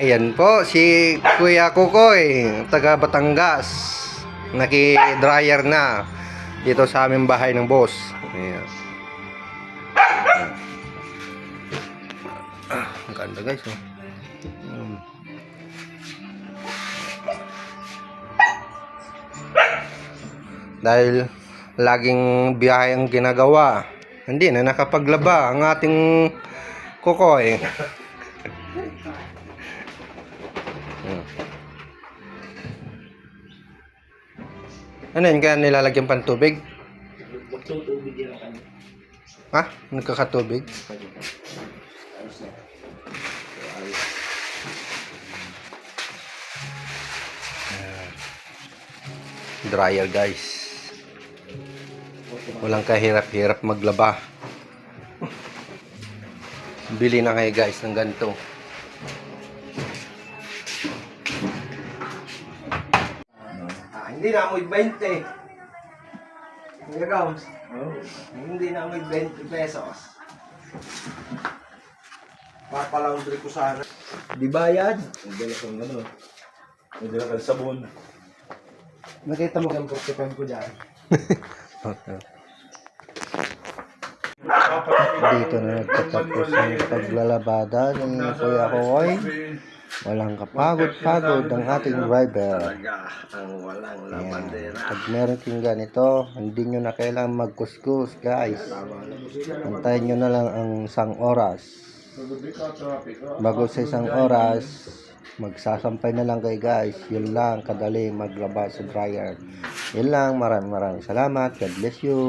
Ayan po, si Kuya Kukoy, taga Batangas. Naki-dryer na dito sa aming bahay ng boss. Ayan. Ah, ang ganda guys. Oh. Mm. Dahil laging biyahe ang ginagawa, hindi na nakapaglaba ang ating kukoy. Hmm. Ano yun? Kaya nilalagyan pang tubig? Magtutubig yan ang kanya. Ha? Nagkakatubig? Ayos na. So, ayos. Dryer guys. Walang kahirap-hirap maglaba. Bili na kayo guys ng ganito. Hindi na amoy 20. Kuya Gams, Oh. hindi na amoy 20 pesos. Papalaundry ko sana. Di bayad. Ang dala kang ano. Ang dala kang sabon. Nakita mo kang portipan ko dyan. Dito na nagtatapos ang paglalabada ni Kuya Koy. Walang kapagod-pagod ang ating driver. ang walang Ayan. Pag meron kang ganito, hindi nyo na kailangan magkuskus guys. Antayin nyo na lang ang isang oras. Bago sa isang oras, magsasampay na lang kay guys. Yun lang, kadali maglaba sa dryer. Yun lang, maraming maraming salamat. God bless you.